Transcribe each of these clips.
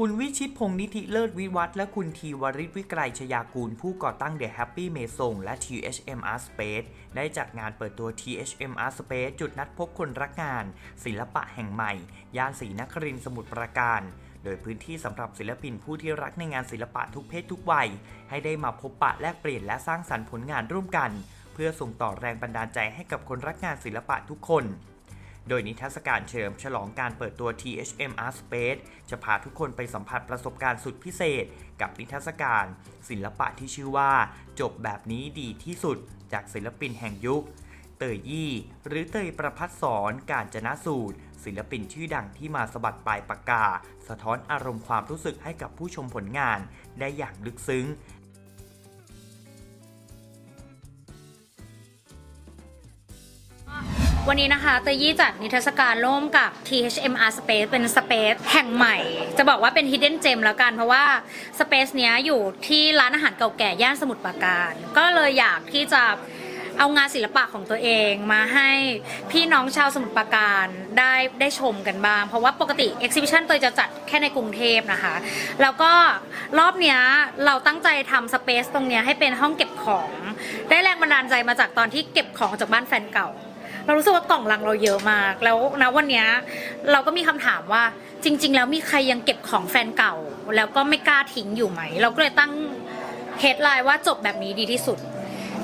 คุณวิชิตพงษ์นิธิเลิศวิวัฒและคุณทีวริศวิกรัยชยากูล ผู้ก่อตั้ง The Happy m a s o n และ THM Art Space ได้จัดงานเปิดตัว THM Art Space จุดนัดพบคนรักงาน ศิลปะแห่งใหม่ ย่านศรีนครินทร์สมุทรปราการโดยพื้นที่สำหรับศิลปินผู้ที่รักในงานศิลปะทุกเพศทุกวัย ให้ได้มาพบปะแลกเปลี่ยนและสร้างสรรค์ผลงานร่วมกัน เพื่อส่งต่อแรงบันดาลใจให้กับคนรักงานศิลปะทุกคน โดยนิทรรศการเฉลิมฉลองการเปิดตัว THM Art Space จะพาทุกคนไปสัมผัสประสบการณ์สุดพิเศษ กับนิทรรศการ ศิลปะที่ชื่อว่า จบแบบนี้ดีที่สุด จากศิลปินแห่งยุค เตยยี่ หรือเตยประพัฒสอนการจนะสูตร ศิลปินชื่อดังที่มาสะบัดปลายปากกา สะท้อนอารมณ์ความรู้สึกให้กับผู้ชมผลงาน ได้อย่างลึกซึ้ง วันนี้นะคะเตยี่จัดนิทรรศการร่วมกับ THMR Space เป็นสเปซแห่งใหม่ จะบอกว่าเป็น Hidden Gem แล้วกัน เพราะว่าสเปซเนี้ยอยู่ที่ร้านอาหารเก่าแก่ย่านสมุทรปราการ ก็เลยอยากที่จะเอางานศิลปะของตัวเองมาให้พี่น้องชาวสมุทรปราการได้ได้ชมกันบ้าง เพราะว่าปกติ Exhibition เตยจะจัดแค่ในกรุงเทพนะคะ แล้วก็รอบเนี้ยเราตั้งใจทำสเปซตรงเนี้ยให้เป็นห้องเก็บของ ได้แรงบันดาลใจมาจากตอนที่เก็บของจากบ้านแฟนเก่า เรารู้สึกว่ากล่องลังเราเยอะมาก แล้วนะวันนี้เราก็มีคำถามว่าจริง ๆ แล้วมีใครยังเก็บของแฟนเก่า แล้วก็ไม่กล้าทิ้งอยู่ไหม เราก็เลยตั้งเฮดไลน์ว่าจบแบบนี้ดีที่สุด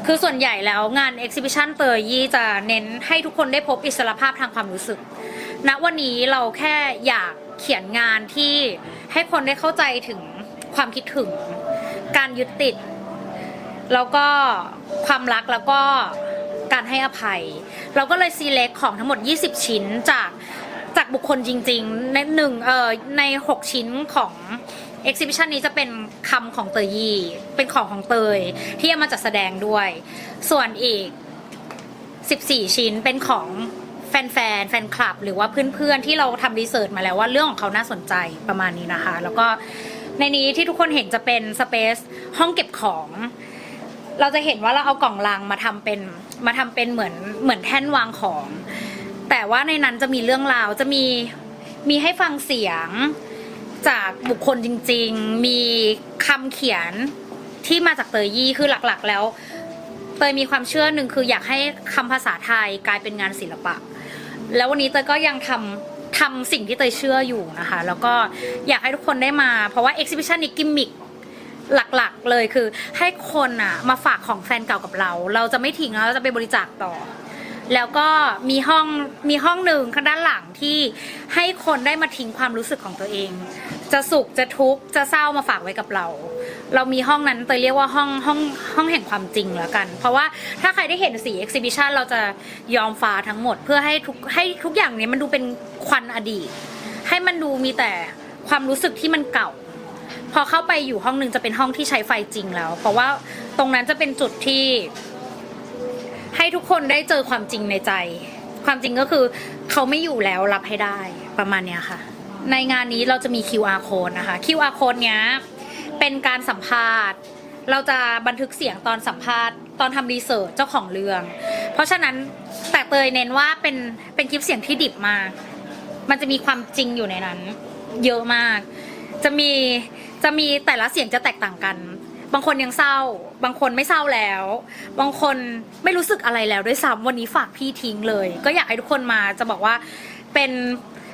คือส่วนใหญ่แล้วงาน Exhibition เตยยี่จะเน้นให้ทุกคนได้พบอิสรภาพทางความรู้สึกณวันนี้เราแค่อยากเขียนงานที่ให้คนได้เข้าใจถึงความคิดถึง การยึดติด แล้วก็ความรักแล้วก็ การให้อภัย เราก็เลย select ของทั้งหมด 20 ชิ้นจากจากบุคคลจริงๆ ในหนึ่งเอ่อใน 6 ชิ้นของ exhibition นี้จะเป็นคำของเตยยี่เป็นของของเตย ที่เอามาจัดแสดงด้วย ส่วนอีก 14 ชิ้นเป็นของแฟนๆแฟนคลับ หรือว่าเพื่อนๆ ที่เราทำรีเสิร์ชมาแล้วว่าเรื่องของเขาน่าสนใจประมาณนี้นะคะ แล้วก็ในนี้ที่ทุกคนเห็นจะเป็นสเปซห้องเก็บของ เราจะเห็นว่าเราเอากล่องลังมาทำเป็น มาทำเป็นเหมือนเหมือนแท่นวางของ แต่ว่าในนั้นจะมีเรื่องราวจะมีมีให้ฟังเสียงจากบุคคลจริง ๆ มีคำเขียนที่มาจากเตยยี่คือหลักๆ แล้วเตยมีความเชื่อหนึ่งคืออยากให้คำภาษาไทยกลายเป็นงานศิลปะ แล้ววันนี้เตยก็ยังทำทำสิ่งที่เตยเชื่ออยู่นะคะ แล้วก็อยากให้ทุกคนได้มา เพราะว่า exhibition นี้กิมมิค หลักๆเลยคือให้คนอะมาฝากของแฟนเก่ากับเรา เราจะไม่ทิ้งแล้วเราจะไปบริจาคต่อ แล้วก็มีห้องมีห้องหนึ่งข้างด้านหลังที่ให้คนได้มาทิ้งความรู้สึกของตัวเอง จะสุขจะทุกข์จะเศร้ามาฝากไว้กับเรา เรามีห้องนั้นเตยเรียกว่าห้องห้องห้องแห่งความจริงแล้วกัน เพราะว่าถ้าใครได้เห็นสี exhibition เราจะยอมฟ้าทั้งหมด เพื่อให้ทุกให้ทุกอย่างเนี้ยมันดูเป็นควันอดีต ให้มันดูมีแต่ความรู้สึกที่มันเก่า พอเข้าไปอยู่ห้องหนึ่งจะเป็นห้องที่ใช้ไฟจริงแล้ว เพราะว่าตรงนั้นจะเป็นจุดที่ ให้ทุกคนได้เจอความจริงในใจ ความจริงก็คือเขาไม่อยู่แล้วรับให้ได้ประมาณเนี้ยค่ะ ในงานนี้เราจะมี QR code นะคะ QR code เนี้ยเป็นการสัมภาษณ์ เราจะบันทึกเสียงตอนสัมภาษณ์ตอนทำรีเสิร์ชเจ้าของเรื่อง เพราะฉะนั้นแต่เตยเน้นว่าเป็นเป็นคลิปเสียงที่ดิบมาก มันจะมีความจริงอยู่ในนั้น เยอะมาก จะมีจะมีแต่ละเสียงจะแตกต่างกัน บางคนยังเศร้า บางคนไม่เศร้าแล้ว บางคนไม่รู้สึกอะไรแล้วด้วยซ้ำวันนี้ฝากพี่ทิ้งเลย ก็อยากให้ทุกคนมาจะบอกว่าเป็น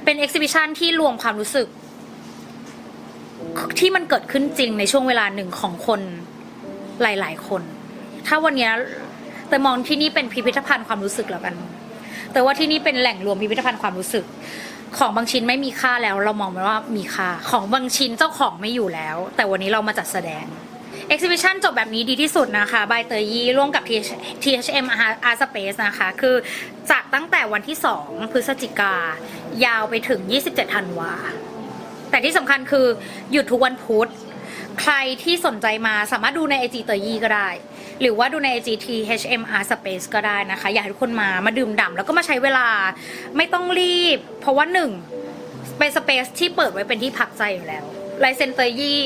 เป็นเอ็กซิบิชันที่รวมความรู้สึก ที่มันเกิดขึ้นจริงในช่วงเวลาหนึ่งของคนหลาย ๆ คน ถ้าวันนี้แต่มองที่นี่เป็นพิพิธภัณฑ์ความรู้สึกแล้วกัน แต่ว่าที่นี่เป็นแหล่งรวมพิพิธภัณฑ์ความรู้สึก ของบางชิ้นไม่มีค่าแล้ว เรามองมันว่ามีค่า ของบางชิ้นเจ้าของไม่อยู่แล้ว แต่วันนี้เรามาจัดแสดง Exhibition จบแบบนี้ดีที่สุดนะคะบายเตยยี่ร่วมกับ THM Art Space นะคะ คือจัดตั้งแต่วันที่ 2 พฤศจิกายาวไปถึง 27 ธันวา แต่ที่สำคัญคือหยุดทุกวันพุธ ใครที่สนใจมาสามารถดูใน IG เตยยี่ก็ได้ หรือว่าดูใน GT HMR Space ก็ได้นะคะ อยากให้ทุกคนมามาดื่มด่ำแล้วก็มาใช้เวลาไม่ต้องรีบ เพราะว่าหนึ่งเป็นสเปซที่เปิดไว้เป็นที่พักใจอยู่แล้วลเซนเตยยี่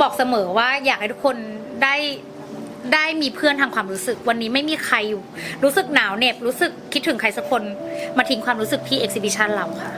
บอกเสมอว่าอยากให้ทุกคนได้ได้มีเพื่อนทางความรู้สึกวันนี้ไม่มีใครรู้สึกหนาวเหน็บรู้สึกคิดถึงใครสักคนมาทิ้งความรู้สึกที่ exhibition เราค่ะ